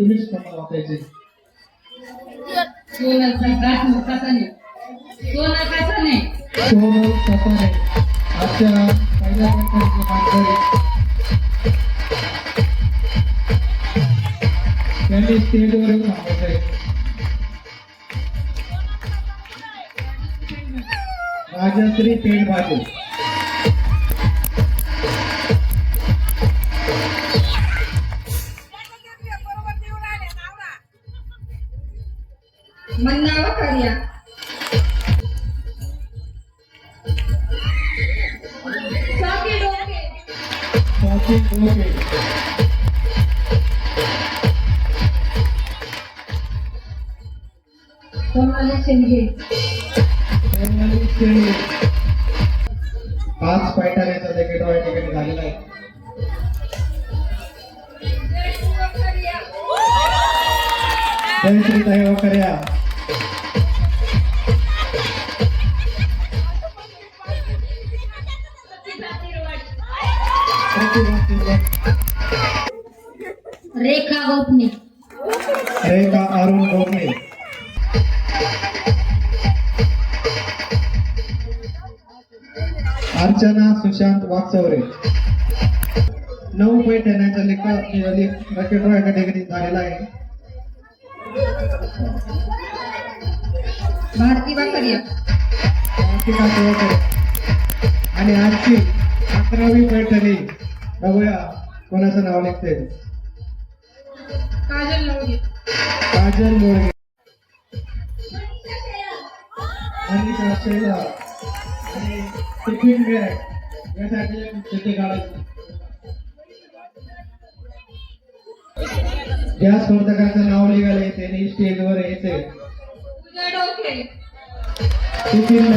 तुम्हीच वाचायचे सोनल प्रकाश कसाने सोनल कसाने सोनल आजच्या पहिल्या प्रकारचे मानकरी त्यांनी स्टेजवर येऊन सांगायचंय राजश्री पेठ भाटे मंदावा करिया। साकी डोके स्वाती डोके सोनाली शिंदे सोनाली शेंडे पाच पैठाण्याचा रेखा गोपने. रेखा अरुण गोखले अर्चना सुशांत वागचौरे नऊ पैठण्याचा लेख रकेट या ठिकाणी झालेला आहे. भारती आणि आजची अकरावी पैठणी बघूया कोणाचं नाव निघते काजल नवगे काजल शेलार आणि टिफिन बॅग यासाठी काढायची ज्या स्पर्धकांचं नाव निघाले त्यांनी स्टेजवर यायचे पूजा डोके टिफिन